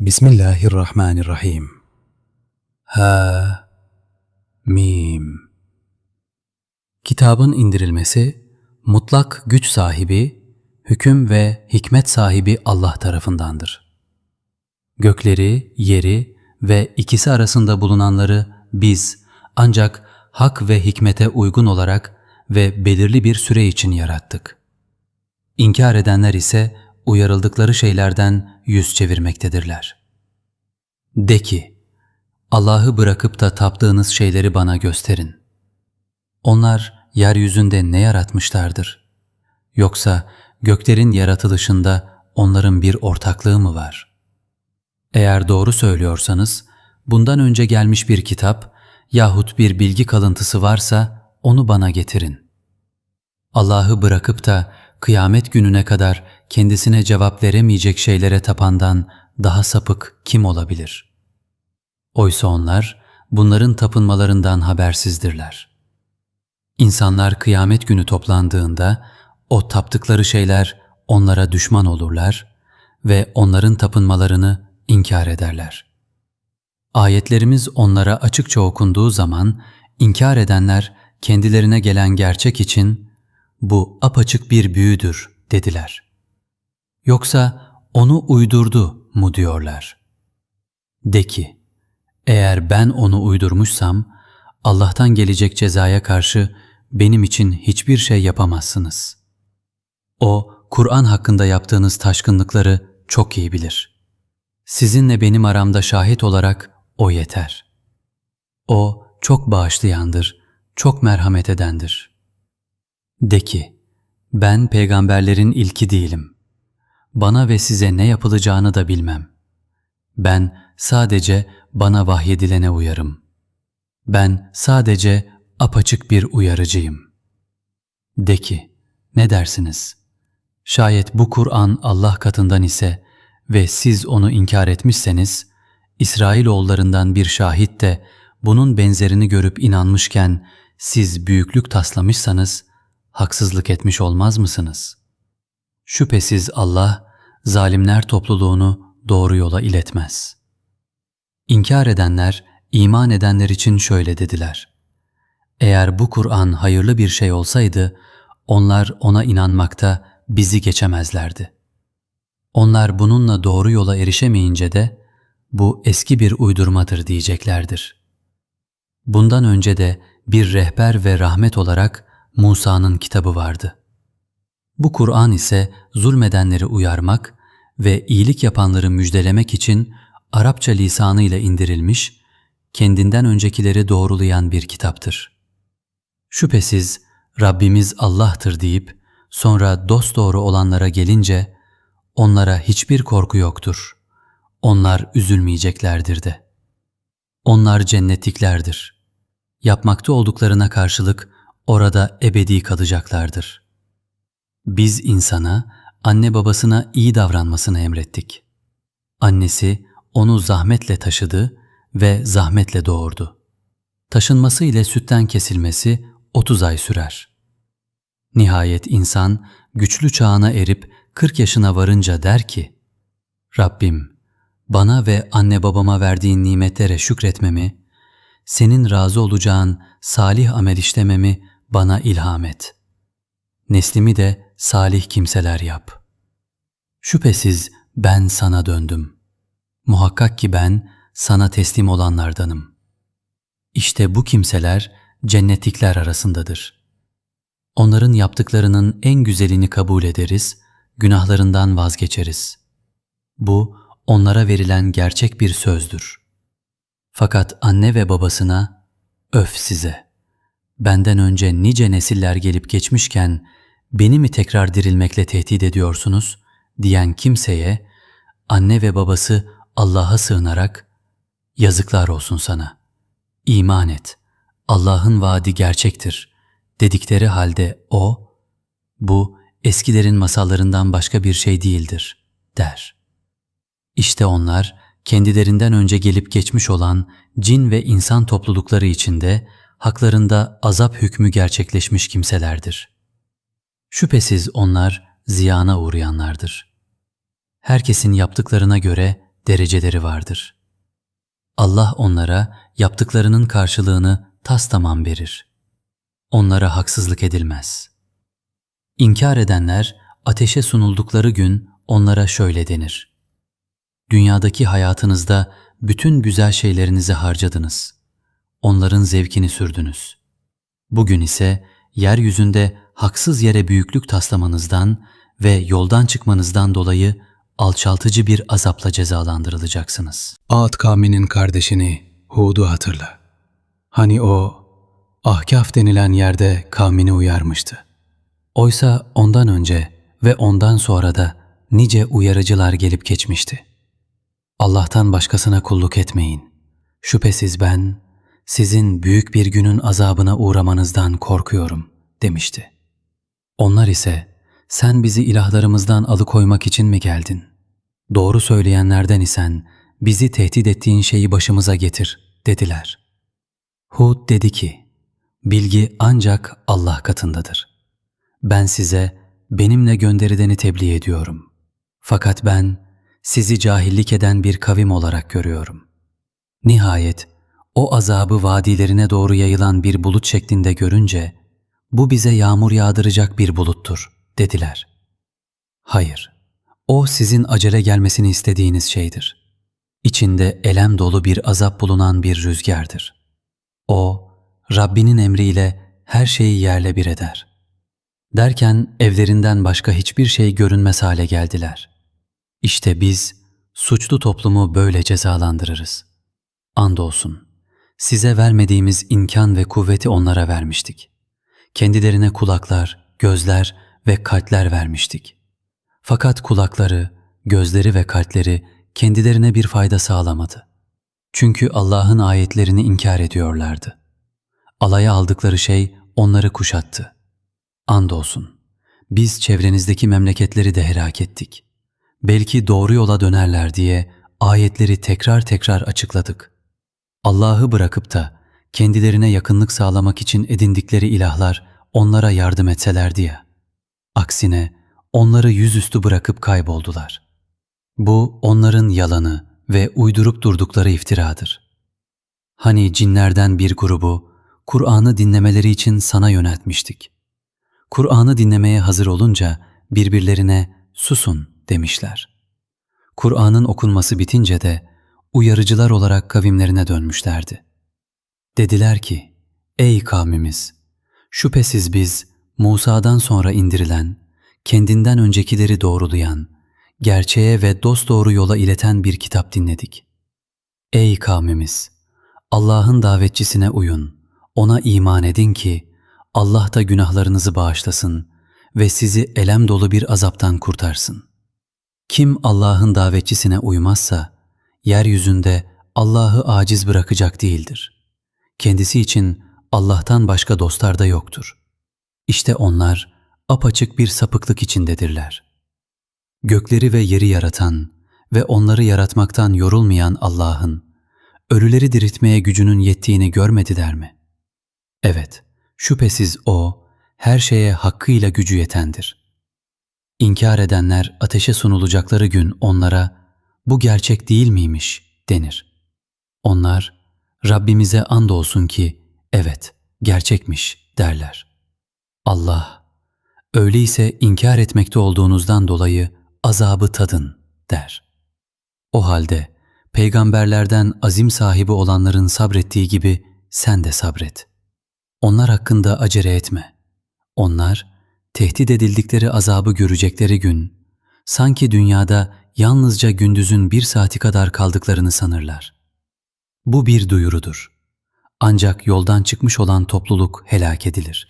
Bismillahirrahmanirrahim. Ha Mim Kitabın indirilmesi mutlak güç sahibi, hüküm ve hikmet sahibi Allah tarafındandır. Gökleri, yeri ve ikisi arasında bulunanları biz ancak hak ve hikmete uygun olarak ve belirli bir süre için yarattık. İnkar edenler ise uyarıldıkları şeylerden yüz çevirmektedirler. De ki, Allah'ı bırakıp da taptığınız şeyleri bana gösterin. Onlar yeryüzünde ne yaratmışlardır? Yoksa göklerin yaratılışında onların bir ortaklığı mı var? Eğer doğru söylüyorsanız, bundan önce gelmiş bir kitap yahut bir bilgi kalıntısı varsa onu bana getirin. Allah'ı bırakıp da kıyamet gününe kadar kendisine cevap veremeyecek şeylere tapandan daha sapık kim olabilir? Oysa onlar bunların tapınmalarından habersizdirler. İnsanlar kıyamet günü toplandığında o taptıkları şeyler onlara düşman olurlar ve onların tapınmalarını inkar ederler. Ayetlerimiz onlara açıkça okunduğu zaman inkar edenler kendilerine gelen gerçek için bu apaçık bir büyüdür dediler. Yoksa onu uydurdu mu diyorlar. De ki, eğer ben onu uydurmuşsam Allah'tan gelecek cezaya karşı benim için hiçbir şey yapamazsınız. O, Kur'an hakkında yaptığınız taşkınlıkları çok iyi bilir. Sizinle benim aramda şahit olarak O yeter. O, çok bağışlayandır, çok merhamet edendir. De ki, ben peygamberlerin ilki değilim. Bana ve size ne yapılacağını da bilmem. Ben sadece bana vahyedilene uyarım. Ben sadece apaçık bir uyarıcıyım. De ki, ne dersiniz? Şayet bu Kur'an Allah katından ise ve siz onu inkar etmişseniz, İsrailoğullarından bir şahit de bunun benzerini görüp inanmışken siz büyüklük taslamışsanız haksızlık etmiş olmaz mısınız? Şüphesiz Allah zalimler topluluğunu doğru yola iletmez. İnkar edenler iman edenler için şöyle dediler. Eğer bu Kur'an hayırlı bir şey olsaydı onlar ona inanmakta bizi geçemezlerdi. Onlar bununla doğru yola erişemeyince de bu eski bir uydurmadır diyeceklerdir. Bundan önce de bir rehber ve rahmet olarak Musa'nın kitabı vardı. Bu Kur'an ise zulmedenleri uyarmak ve iyilik yapanları müjdelemek için Arapça lisanıyla indirilmiş, kendinden öncekileri doğrulayan bir kitaptır. Şüphesiz Rabbimiz Allah'tır deyip sonra dosdoğru olanlara gelince onlara hiçbir korku yoktur. Onlar üzülmeyeceklerdir de. Onlar cennetliklerdir. Yapmakta olduklarına karşılık orada ebedi kalacaklardır. Biz insana, anne babasına iyi davranmasını emrettik. Annesi onu zahmetle taşıdı ve zahmetle doğurdu. Taşınması ile sütten kesilmesi 30 ay sürer. Nihayet insan güçlü çağına erip 40 yaşına varınca der ki, Rabbim bana ve anne babama verdiğin nimetlere şükretmemi, senin razı olacağın salih amel işlememi bana ilham et. Neslimi de salih kimseler yap. Şüphesiz ben sana döndüm. Muhakkak ki ben sana teslim olanlardanım. İşte bu kimseler cennetlikler arasındadır. Onların yaptıklarının en güzelini kabul ederiz, günahlarından vazgeçeriz. Bu onlara verilen gerçek bir sözdür. Fakat anne ve babasına öf size. Benden önce nice nesiller gelip geçmişken beni mi tekrar dirilmekle tehdit ediyorsunuz diyen kimseye anne ve babası Allah'a sığınarak yazıklar olsun sana. İman et. Allah'ın vaadi gerçektir dedikleri halde o bu eskilerin masallarından başka bir şey değildir der. İşte onlar kendilerinden önce gelip geçmiş olan cin ve insan toplulukları içinde haklarında azap hükmü gerçekleşmiş kimselerdir. Şüphesiz onlar ziyana uğrayanlardır. Herkesin yaptıklarına göre dereceleri vardır. Allah onlara yaptıklarının karşılığını tas tamam verir. Onlara haksızlık edilmez. İnkar edenler ateşe sunuldukları gün onlara şöyle denir. Dünyadaki hayatınızda bütün güzel şeylerinizi harcadınız. Onların zevkini sürdünüz. Bugün ise yeryüzünde haksız yere büyüklük taslamanızdan ve yoldan çıkmanızdan dolayı alçaltıcı bir azapla cezalandırılacaksınız. Ad kavminin kardeşini Hud'u hatırla. Hani o Ahkaf denilen yerde kavmini uyarmıştı. Oysa ondan önce ve ondan sonra da nice uyarıcılar gelip geçmişti. Allah'tan başkasına kulluk etmeyin. Şüphesiz ben sizin büyük bir günün azabına uğramanızdan korkuyorum demişti. Onlar ise sen bizi ilahlarımızdan alıkoymak için mi geldin? Doğru söyleyenlerden isen bizi tehdit ettiğin şeyi başımıza getir dediler. Hud dedi ki, bilgi ancak Allah katındadır. Ben size benimle gönderileni tebliğ ediyorum. Fakat ben sizi cahillik eden bir kavim olarak görüyorum. Nihayet o azabı vadilerine doğru yayılan bir bulut şeklinde görünce bu bize yağmur yağdıracak bir buluttur dediler. Hayır, o sizin acele gelmesini istediğiniz şeydir. İçinde elem dolu bir azap bulunan bir rüzgardır. O, Rabbinin emriyle her şeyi yerle bir eder. Derken evlerinden başka hiçbir şey görünmez hale geldiler. İşte biz suçlu toplumu böyle cezalandırırız. Andolsun size vermediğimiz imkan ve kuvveti onlara vermiştik. Kendilerine kulaklar, gözler ve kalpler vermiştik. Fakat kulakları, gözleri ve kalpleri kendilerine bir fayda sağlamadı. Çünkü Allah'ın ayetlerini inkar ediyorlardı. Alaya aldıkları şey onları kuşattı. Andolsun biz çevrenizdeki memleketleri de helak ettik. Belki doğru yola dönerler diye ayetleri tekrar tekrar açıkladık. Allah'ı bırakıp da kendilerine yakınlık sağlamak için edindikleri ilahlar onlara yardım etselerdi ya. Aksine onları yüzüstü bırakıp kayboldular. Bu onların yalanı ve uydurup durdukları iftiradır. Hani cinlerden bir grubu Kur'an'ı dinlemeleri için sana yöneltmiştik. Kur'an'ı dinlemeye hazır olunca birbirlerine susun demişler. Kur'an'ın okunması bitince de uyarıcılar olarak kavimlerine dönmüşlerdi. Dediler ki, ey kavmimiz, şüphesiz biz Musa'dan sonra indirilen, kendinden öncekileri doğrulayan, gerçeğe ve dosdoğru yola ileten bir kitap dinledik. Ey kavmimiz! Allah'ın davetçisine uyun, ona iman edin ki Allah da günahlarınızı bağışlasın ve sizi elem dolu bir azaptan kurtarsın. Kim Allah'ın davetçisine uymazsa, yeryüzünde Allah'ı aciz bırakacak değildir. Kendisi için Allah'tan başka dostlar da yoktur. İşte onlar apaçık bir sapıklık içindedirler. Gökleri ve yeri yaratan ve onları yaratmaktan yorulmayan Allah'ın, ölüleri diriltmeye gücünün yettiğini görmediler mi? Evet, şüphesiz O, her şeye hakkıyla gücü yetendir. İnkar edenler ateşe sunulacakları gün onlara, bu gerçek değil miymiş denir. Onlar, Rabbimize andolsun ki, evet, gerçekmiş derler. Allah, öyleyse inkar etmekte olduğunuzdan dolayı azabı tadın der. O halde peygamberlerden azim sahibi olanların sabrettiği gibi sen de sabret. Onlar hakkında acele etme. Onlar tehdit edildikleri azabı görecekleri gün sanki dünyada yalnızca gündüzün bir saati kadar kaldıklarını sanırlar. Bu bir duyurudur. Ancak yoldan çıkmış olan topluluk helak edilir.